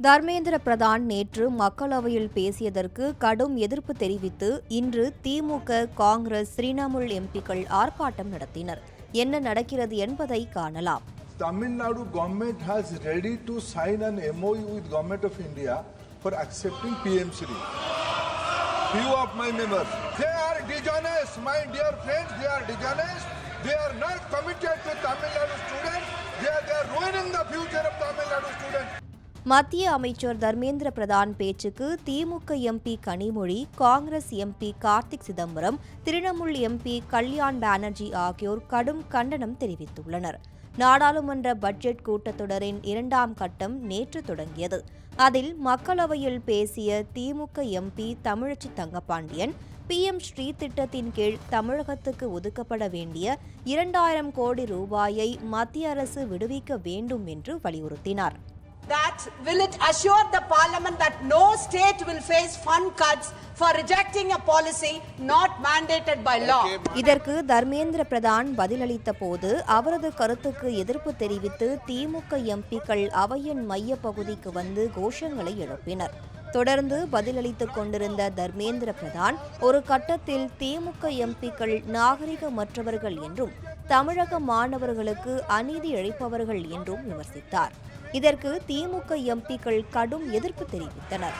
தர்மேந்திர பிரதான் நேற்று மக்களவையில் பேசியதற்கு கடும் எதிர்ப்பு தெரிவித்து இன்று திமுக காங்கிரஸ் திரிணாமுல் எம்பிக்கள் ஆர்ப்பாட்டம் நடத்தினர் என்ன நடக்கிறது என்பதை காணலாம் Tamil Nadu government has ready to sign an an with government of India for accepting accepting Few of my members, they are dishonest, my dear friends, they are dishonest. They are not committed to Tamil Nadu students. They are, they are ruining the future of Tamil Nadu students. மத்திய அமைச்சர் தர்மேந்திர பிரதான் பேச்சுக்கு DMK MP Kanimozhi Congress MP Karthik Chidambaram Trinamool MP Kalyan Banerjee ஆகியோர் கடும் கண்டனம் தெரிவித்துள்ளனர். நாடாளுமன்ற budget கூட்டத்தொடரின் இரண்டாம் கட்டம் நேற்று தொடங்கியது. அதில் மக்களவையில் பேசிய திமுக எம்பி தமிழச்சி தங்கபாண்டியன் பிஎம் ஸ்ரீ திட்டத்தின் கீழ் தமிழகத்துக்கு ஒதுக்கப்பட வேண்டிய இரண்டாயிரம் கோடி ரூபாயை மத்திய அரசு விடுவிக்க வேண்டும் என்று வலியுறுத்தினார். That will it assure the parliament that no state will face fund cuts for rejecting a policy not mandated by law? இதற்கு தர்மேந்திர பிரதான் பதிலளித்த போது அவரது கருத்துக்கு எதிர்ப்பு தெரிவித்து திமுக எம்பிக்கள் அவையின் மைய பகுதிக்கு வந்து கோஷங்களை எழுப்பினர். தொடர்ந்து பதிலளித்துக் கொண்டிருந்த தர்மேந்திர பிரதான் ஒரு கட்டத்தில் திமுக எம்பிக்கள் நாகரிகமற்றவர்கள் என்றும் தமிழக மாணவர்களுக்கு அநீதி இழைப்பவர்கள் என்றும் விமர்சித்தார். இதற்கு திமுக எம்பிக்கள் கடும் எதிர்ப்பு தெரிவித்தனர்.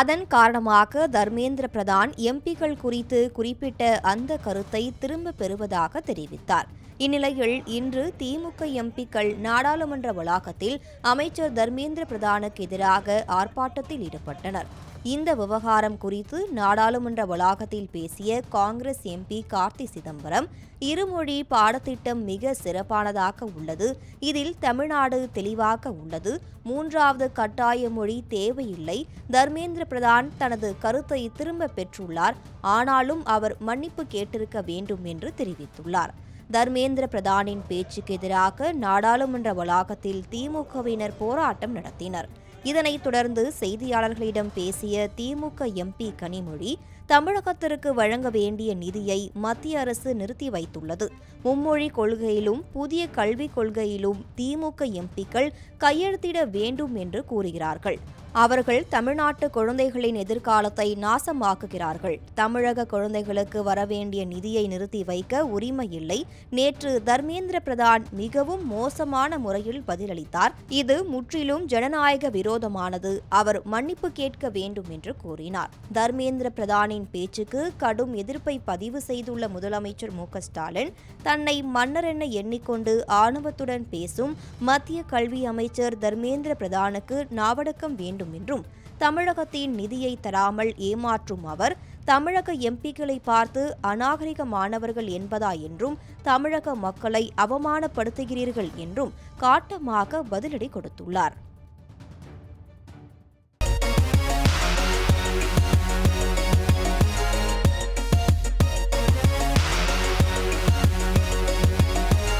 அதன் காரணமாக தர்மேந்திர பிரதான் எம்பிக்கள் குறித்து குறிப்பிட்ட அந்த கருத்தை திரும்ப பெறுவதாக தெரிவித்தார். இந்நிலையில் இன்று திமுக எம்பிக்கள் நாடாளுமன்ற வளாகத்தில் அமைச்சர் தர்மேந்திர பிரதானுக்கு எதிராக ஆர்ப்பாட்டத்தில் ஈடுபட்டனர். இந்த விவகாரம் குறித்து நாடாளுமன்ற வளாகத்தில் பேசிய காங்கிரஸ் எம்பி கார்த்தி சிதம்பரம் இருமொழி பாடத்திட்டம் மிக சிறப்பானதாக உள்ளது இதில் தமிழ்நாடு தெளிவாக உள்ளது மூன்றாவது கட்டாய மொழி தேவையில்லை தர்மேந்திர பிரதான் தனது கருத்தை திரும்ப பெற்றுள்ளார் ஆனாலும் அவர் மன்னிப்பு கேட்டிருக்க வேண்டும் என்று தெரிவித்துள்ளார். தர்மேந்திர பிரதானின் பேச்சுக்கு எதிராக நாடாளுமன்ற வளாகத்தில் திமுகவினர் போராட்டம் நடத்தினர். இதனைத் தொடர்ந்து செய்தியாளர்களிடம் பேசிய திமுக எம்பி கனிமொழி தமிழகத்திற்கு வழங்க வேண்டிய நிதியை மத்திய அரசு நிறுத்தி வைத்துள்ளது. மும்மொழி கொள்கையிலும் புதிய கல்விக் கொள்கையிலும் திமுக எம்பிக்கள் கையெழுத்திட வேண்டும் என்று கூறுகிறார்கள். அவர்கள் தமிழ்நாட்டு குழந்தைகளின் எதிர்காலத்தை நாசமாக்குகிறார்கள். தமிழக குழந்தைகளுக்கு வரவேண்டிய நிதியை நிறுத்தி வைக்க உரிமை இல்லை நேற்று தர்மேந்திர பிரதான் மிகவும் மோசமான முறையில் பதிலளித்தார். இது முற்றிலும் ஜனநாயக விரோதமானது. அவர் மன்னிப்பு கேட்க வேண்டும் என்று கூறினார். தர்மேந்திர பிரதானின் பேச்சுக்கு கடும் எதிர்ப்பை பதிவு செய்துள்ள முதலமைச்சர் மு ஸ்டாலின் தன்னை மன்னர் என எண்ணிக்கொண்டு ஆணவத்துடன் பேசும் மத்திய கல்வி அமைச்சர் தர்மேந்திர பிரதானுக்கு நாவடக்கம் வேண்டும் என்றும் தமிழகத்தின் நிதியை தராமல் ஏமாற்றும் அவர் தமிழக எம்பிக்களை பார்த்து அநாகரிகமானவர்கள் என்பதா என்றும் தமிழக மக்களை அவமானப்படுத்துகிறீர்கள் என்றும் காட்டமாக பதிலடி கொடுத்துள்ளார்.